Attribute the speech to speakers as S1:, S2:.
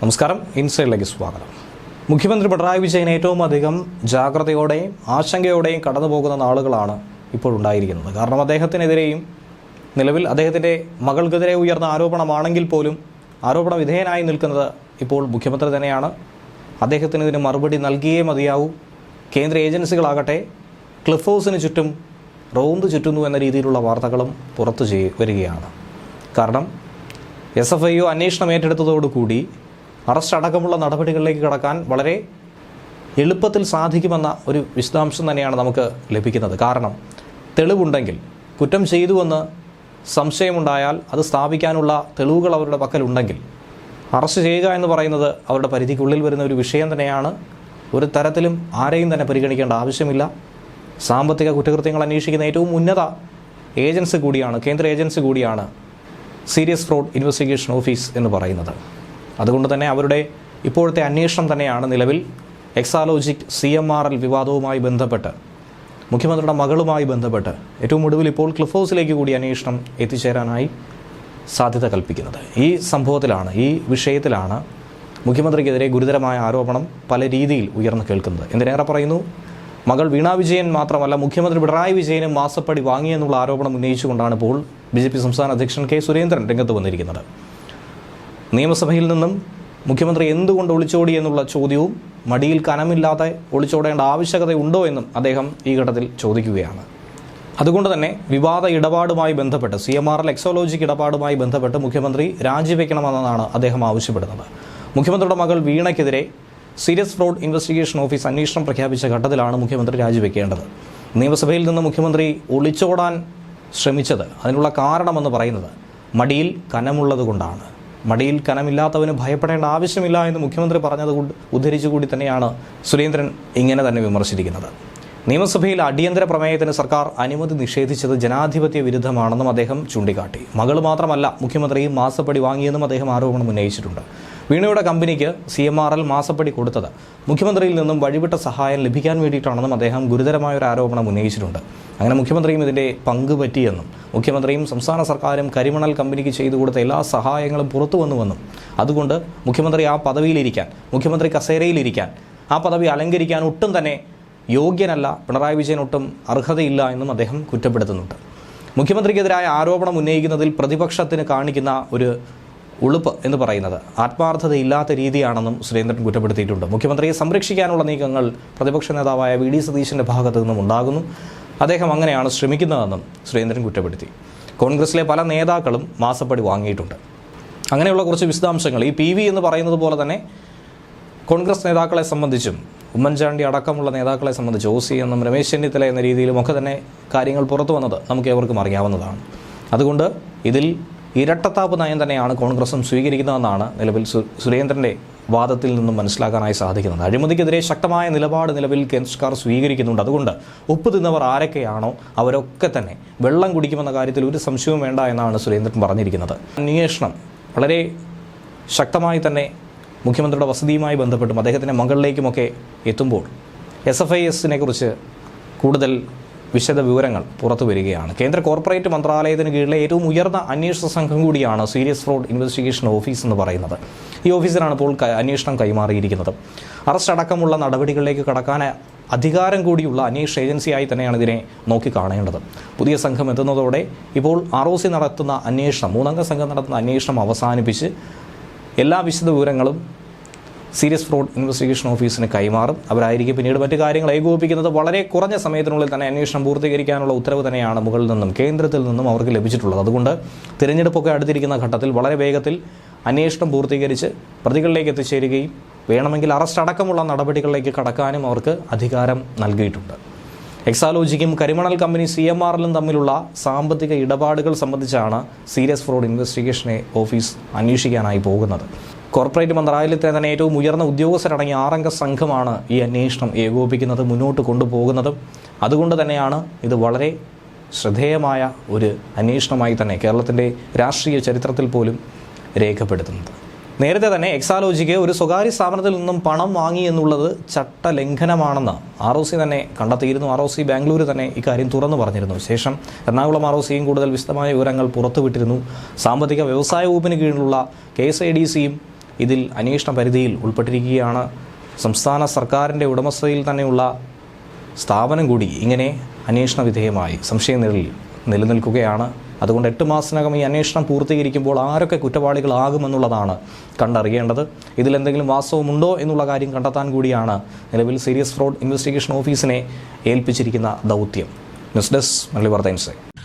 S1: നമസ്കാരം ഇൻസൈഡിലേക്ക് സ്വാഗതം. മുഖ്യമന്ത്രി പിണറായി വിജയൻ ഏറ്റവും അധികം ജാഗ്രതയോടെയും ആശങ്കയോടെയും കടന്നു പോകുന്ന നാളുകളാണ് ഇപ്പോൾ ഉണ്ടായിരിക്കുന്നത്. കാരണം അദ്ദേഹത്തിനെതിരെയും നിലവിൽ അദ്ദേഹത്തിന്റെ മകൾക്കെതിരെ ഉയർന്ന ആരോപണമാണെങ്കിൽ പോലും ആരോപണ വിധേയനായി നിൽക്കുന്നത് ഇപ്പോൾ മുഖ്യമന്ത്രി തന്നെയാണ്. അദ്ദേഹത്തിന് ഇതിന് മറുപടി നൽകിയേ മതിയാവൂ. കേന്ദ്ര ഏജൻസികളാകട്ടെ ക്ലിഫ് ഹൗസിന് ചുറ്റും റോന്ത് ചുറ്റുന്നു എന്ന രീതിയിലുള്ള വാർത്തകളും പുറത്തു ചെയ്യ വരികയാണ്. കാരണം എസ് എഫ് ഐ ഒ അന്വേഷണം ഏറ്റെടുത്തതോടുകൂടി അറസ്റ്റ് അടക്കമുള്ള നടപടികളിലേക്ക് കടക്കാൻ വളരെ എളുപ്പത്തിൽ സാധിക്കുമെന്ന ഒരു വിശദാംശം തന്നെയാണ് നമുക്ക് ലഭിക്കുന്നത്. കാരണം തെളിവുണ്ടെങ്കിൽ കുറ്റം ചെയ്തുവെന്ന് സംശയമുണ്ടായാൽ അത് സ്ഥാപിക്കാനുള്ള തെളിവുകൾ അവരുടെ പക്കലുണ്ടെങ്കിൽ അറസ്റ്റ് ചെയ്യുക എന്ന് പറയുന്നത് അവരുടെ പരിധിക്കുള്ളിൽ വരുന്ന ഒരു വിഷയം തന്നെയാണ്. ഒരു തരത്തിലും ആരെയും തന്നെ പരിഗണിക്കേണ്ട ആവശ്യമില്ല. സാമ്പത്തിക കുറ്റകൃത്യങ്ങൾ അന്വേഷിക്കുന്ന ഏറ്റവും ഉന്നത ഏജൻസി കൂടിയാണ് കേന്ദ്ര ഏജൻസി കൂടിയാണ് സീരിയസ് ഫ്രോഡ് ഇൻവെസ്റ്റിഗേഷൻ ഓഫീസ് എന്ന് പറയുന്നത്. അതുകൊണ്ട് തന്നെ അവരുടെ ഇപ്പോഴത്തെ അന്വേഷണം തന്നെയാണ് നിലവിൽ Exalogic C M R L വിവാദവുമായി ബന്ധപ്പെട്ട് മുഖ്യമന്ത്രിയുടെ മകളുമായി ബന്ധപ്പെട്ട് ഏറ്റവും ഒടുവിൽ ഇപ്പോൾ ക്ലിഫ് ഹൗസിലേക്ക് കൂടി അന്വേഷണം എത്തിച്ചേരാനായി സാധ്യത കൽപ്പിക്കുന്നത്. ഈ സംഭവത്തിലാണ് ഈ വിഷയത്തിലാണ് മുഖ്യമന്ത്രിക്കെതിരെ ഗുരുതരമായ ആരോപണം പല രീതിയിൽ ഉയർന്നു കേൾക്കുന്നത്. എന്തിനേറെ പറയുന്നു? മകൾ വീണ വിജയൻ മാത്രമല്ല മുഖ്യമന്ത്രി പിണറായി വിജയനും മാസപ്പടി വാങ്ങിയെന്നുള്ള ആരോപണം ഉന്നയിച്ചുകൊണ്ടാണ് ഇപ്പോൾ ബി ജെ പി സംസ്ഥാന അധ്യക്ഷൻ കെ സുരേന്ദ്രൻ രംഗത്ത് വന്നിരിക്കുന്നത്. നിയമസഭയിൽ നിന്നും മുഖ്യമന്ത്രി എന്തുകൊണ്ട് ഒളിച്ചോടി എന്നുള്ള ചോദ്യവും മടിയിൽ കനമില്ലാതെ ഒളിച്ചോടേണ്ട ആവശ്യകതയുണ്ടോ എന്നും അദ്ദേഹം ഈ ഘട്ടത്തിൽ ചോദിക്കുകയാണ്. അതുകൊണ്ട് തന്നെ വിവാദ ഇടപാടുമായി ബന്ധപ്പെട്ട് C M R L Exalogic ഇടപാടുമായി ബന്ധപ്പെട്ട് മുഖ്യമന്ത്രി രാജിവെക്കണമെന്നാണ് അദ്ദേഹം ആവശ്യപ്പെടുന്നത്. മുഖ്യമന്ത്രിയുടെ മകൾ വീണയ്ക്കെതിരെ സീരിയസ് ഫ്രോഡ് ഇൻവെസ്റ്റിഗേഷൻ ഓഫീസ് അന്വേഷണം പ്രഖ്യാപിച്ച ഘട്ടത്തിലാണ് മുഖ്യമന്ത്രി രാജിവെക്കേണ്ടത്. നിയമസഭയിൽ നിന്ന് മുഖ്യമന്ത്രി ഒളിച്ചോടാൻ ശ്രമിച്ചത് അതിനുള്ള കാരണമെന്ന് പറയുന്നത് മടിയിൽ കനമുള്ളതുകൊണ്ടാണ്. മടിയിൽ കനമില്ലാത്തവന് ഭയപ്പെടേണ്ട ആവശ്യമില്ല എന്ന് മുഖ്യമന്ത്രി പറഞ്ഞതുകൊണ്ട് ഉദ്ധരിച്ചുകൂടി തന്നെയാണ് സുരേന്ദ്രൻ ഇങ്ങനെ തന്നെ വിമർശിച്ചിരിക്കുന്നത്. നിയമസഭയിൽ അടിയന്തര പ്രമേയത്തിന് സർക്കാർ അനുമതി നിഷേധിച്ചത് ജനാധിപത്യ വിരുദ്ധമാണെന്നും അദ്ദേഹം ചൂണ്ടിക്കാട്ടി. മകൾ മാത്രമല്ല മുഖ്യമന്ത്രിയും മാസപ്പടി വാങ്ങിയെന്നും അദ്ദേഹം ആരോപണം ഉന്നയിച്ചിട്ടുണ്ട്. വീണയുടെ കമ്പനിക്ക് സി എം ആർ എൽ മാസപ്പടി കൊടുത്തത്. മുഖ്യമന്ത്രിയിൽ നിന്നും വഴിവിട്ട സഹായം ലഭിക്കാൻ വേണ്ടിയിട്ടാണെന്നും അദ്ദേഹം ഗുരുതരമായ ഒരു ആരോപണം ഉന്നയിച്ചിട്ടുണ്ട്. അങ്ങനെ മുഖ്യമന്ത്രിയും ഇതിന്റെ പങ്ക് പറ്റിയെന്നും മുഖ്യമന്ത്രിയും സംസ്ഥാന സർക്കാരും കരിമണൽ കമ്പനിക്ക് ചെയ്തു കൊടുത്ത എല്ലാ സഹായങ്ങളും പുറത്തു വന്നുവെന്നും അതുകൊണ്ട് മുഖ്യമന്ത്രി ആ പദവിയിലിരിക്കാൻ മുഖ്യമന്ത്രി കസേരയിലിരിക്കാൻ ആ പദവി അലങ്കരിക്കാൻ ഒട്ടും തന്നെ യോഗ്യനല്ല പിണറായി വിജയൻ ഒട്ടും അർഹതയില്ല എന്നും അദ്ദേഹം കുറ്റപ്പെടുത്തുന്നുണ്ട്. മുഖ്യമന്ത്രിക്കെതിരായ ആരോപണം ഉന്നയിക്കുന്നതിൽ പ്രതിപക്ഷത്തിന് കാണിക്കുന്ന ഒരു ഉളുപ്പ് എന്ന് പറയുന്നത്. ആത്മാർത്ഥതയില്ലാത്ത രീതിയാണെന്നും സുരേന്ദ്രൻ കുറ്റപ്പെടുത്തിയിട്ടുണ്ട്. മുഖ്യമന്ത്രിയെ സംരക്ഷിക്കാനുള്ള നീക്കങ്ങൾ പ്രതിപക്ഷ നേതാവായ വി ഡി സതീശന്റെ ഭാഗത്തു നിന്നും ഉണ്ടാകുന്നു. അദ്ദേഹം അങ്ങനെയാണ് ശ്രമിക്കുന്നതെന്നും സുരേന്ദ്രൻ കുറ്റപ്പെടുത്തി. കോൺഗ്രസിലെ പല നേതാക്കളും മാസപ്പടി വാങ്ങിയിട്ടുണ്ട്. അങ്ങനെയുള്ള കുറച്ച് വിശദാംശങ്ങൾ. ഈ പി വി എന്ന് പറയുന്നത് പോലെ തന്നെ കോൺഗ്രസ് നേതാക്കളെ സംബന്ധിച്ചും ഉമ്മൻചാണ്ടി അടക്കമുള്ള നേതാക്കളെ സംബന്ധിച്ച് ഒ സി എന്നും രമേശ് ചെന്നിത്തല എന്ന രീതിയിലും ഒക്കെ തന്നെ കാര്യങ്ങൾ പുറത്തു വന്നത് നമുക്ക് ഏവർക്കും അറിയാവുന്നതാണ്. അതുകൊണ്ട് ഇതിൽ ഇരട്ടത്താപ്പ് നയം തന്നെയാണ് കോൺഗ്രസും സ്വീകരിക്കുന്നതെന്നാണ് നിലവിൽ സുരേന്ദ്രന്റെ വാദത്തിൽ നിന്നും മനസ്സിലാക്കാനായി സാധിക്കുന്നത്. അഴിമതിക്കെതിരെ ശക്തമായ നിലപാട് നിലവിൽ കേന്ദ്ര സർക്കാർ സ്വീകരിക്കുന്നുണ്ട്. അതുകൊണ്ട് ഉപ്പ് തിന്നവർ ആരൊക്കെയാണോ അവരൊക്കെ തന്നെ വെള്ളം കുടിക്കുമെന്ന കാര്യത്തിൽ ഒരു സംശയവും വേണ്ട എന്നാണ് സുരേന്ദ്രൻ പറഞ്ഞിരിക്കുന്നത്. അന്വേഷണം വളരെ ശക്തമായി തന്നെ മുഖ്യമന്ത്രിയുടെ വസതിയുമായി ബന്ധപ്പെട്ടും അദ്ദേഹത്തിന്റെ മകളിലേക്കുമൊക്കെ എത്തുമ്പോൾ എസ് എഫ് ഐ എസിനെ കുറിച്ച് കൂടുതൽ വിശദ വിവരങ്ങൾ പുറത്തു വരികയാണ്. കേന്ദ്ര കോർപ്പറേറ്റ് മന്ത്രാലയത്തിന് കീഴിലെ ഏറ്റവും ഉയർന്ന അന്വേഷണ സംഘം കൂടിയാണ് സീരിയസ് ഫ്രോഡ് ഇൻവെസ്റ്റിഗേഷൻ ഓഫീസ് എന്ന് പറയുന്നത്. ഈ ഓഫീസിനാണ് ഇപ്പോൾ അന്വേഷണം കൈമാറിയിരിക്കുന്നത്. അറസ്റ്റ് അടക്കമുള്ള നടപടികളിലേക്ക് കടക്കാൻ അധികാരം കൂടിയുള്ള അന്വേഷണ ഏജൻസിയായി തന്നെയാണ് ഇതിനെ നോക്കി കാണേണ്ടത്. പുതിയ സംഘം എത്തുന്നതോടെ ഇപ്പോൾ ആർ ഒ സി നടത്തുന്ന അന്വേഷണം മൂന്നംഗ സംഘം നടത്തുന്ന അന്വേഷണം അവസാനിപ്പിച്ച് എല്ലാ വിശദ വിവരങ്ങളും സീരിയസ് ഫ്രോഡ് ഇൻവെസ്റ്റിഗേഷൻ ഓഫീസിന് കൈമാറും. അവരായിരിക്കും പിന്നീട് മറ്റു കാര്യങ്ങൾ ഏകോപിപ്പിക്കുന്നത്. വളരെ കുറഞ്ഞ സമയത്തിനുള്ളിൽ തന്നെ അന്വേഷണം പൂർത്തീകരിക്കാനുള്ള ഉത്തരവ് തന്നെയാണ് മുകളിൽ നിന്നും കേന്ദ്രത്തിൽ നിന്നും അവർക്ക് ലഭിച്ചിട്ടുള്ളത്. അതുകൊണ്ട് തിരഞ്ഞെടുപ്പൊക്കെ അടുത്തിരിക്കുന്ന ഘട്ടത്തിൽ വളരെ വേഗത്തിൽ അന്വേഷണം പൂർത്തീകരിച്ച് പ്രതികളിലേക്ക് എത്തിച്ചേരുകയും വേണമെങ്കിൽ അറസ്റ്റ് അടക്കമുള്ള നടപടികളിലേക്ക് കടക്കാനും അവർക്ക് അധികാരം നൽകിയിട്ടുണ്ട്. എക്സാലോജിക്കും കരിമണൽ കമ്പനി സി എം ആറിലും തമ്മിലുള്ള സാമ്പത്തിക ഇടപാടുകൾ സംബന്ധിച്ചാണ് സീരിയസ് ഫ്രോഡ് ഇൻവെസ്റ്റിഗേഷനെ ഓഫീസ് അന്വേഷിക്കാനായി പോകുന്നത്. കോർപ്പറേറ്റ് മന്ത്രാലയത്തിലെ തന്നെ ഏറ്റവും ഉയർന്ന ഉദ്യോഗസ്ഥരടങ്ങിയ ആറംഗ സംഘമാണ് ഈ അന്വേഷണം ഏകോപിക്കുന്നത് മുന്നോട്ട് കൊണ്ടുപോകുന്നതും. അതുകൊണ്ട് തന്നെയാണ് ഇത് വളരെ ശ്രദ്ധേയമായ ഒരു അന്വേഷണമായി തന്നെ കേരളത്തിന്റെ രാഷ്ട്രീയ ചരിത്രത്തിൽ പോലും രേഖപ്പെടുത്തുന്നത്. നേരത്തെ തന്നെ എക്സാലോജിക്ക് ഒരു സ്വകാര്യ സ്ഥാപനത്തിൽ നിന്നും പണം വാങ്ങി എന്നുള്ളത് ചട്ടലംഘനമാണെന്ന് ആർ ഒ സി തന്നെ കണ്ടെത്തിയിരുന്നു. ആർ ഒ സി ബാംഗ്ലൂർ തന്നെ ഇക്കാര്യം തുറന്നു പറഞ്ഞിരുന്നു. ശേഷം എറണാകുളം ആർ ഒ സിയും കൂടുതൽ വിശദമായ വിവരങ്ങൾ പുറത്തുവിട്ടിരുന്നു. സാമ്പത്തിക വ്യവസായ വകുപ്പിന് കീഴിലുള്ള കെ എസ് ഐ ഡി സിയും ഇതിൽ അന്വേഷണ പരിധിയിൽ ഉൾപ്പെട്ടിരിക്കുകയാണ്. സംസ്ഥാന സർക്കാരിന്റെ ഉടമസ്ഥതയിൽ തന്നെയുള്ള സ്ഥാപനം കൂടി ഇങ്ങനെ അന്വേഷണ വിധേയമായി സംശയനിഴലിൽ നിലനിൽക്കുകയാണ്. അതുകൊണ്ട് എട്ട് മാസത്തിനകം ഈ അന്വേഷണം പൂർത്തീകരിക്കുമ്പോൾ ആരൊക്കെ കുറ്റവാളികളാകുമെന്നുള്ളതാണ് കണ്ടറിയേണ്ടത്. ഇതിലെന്തെങ്കിലും വാസ്തവമുണ്ടോ എന്നുള്ള കാര്യം കണ്ടെത്താൻ കൂടിയാണ് നിലവിൽ സീരിയസ് ഫ്രോഡ് ഇൻവെസ്റ്റിഗേഷൻ ഓഫീസിനെ ഏൽപ്പിച്ചിരിക്കുന്ന ദൗത്യം. ന്യൂസ് ഡെസ്ക് മല്ലി ഇൻസൈറ്റ്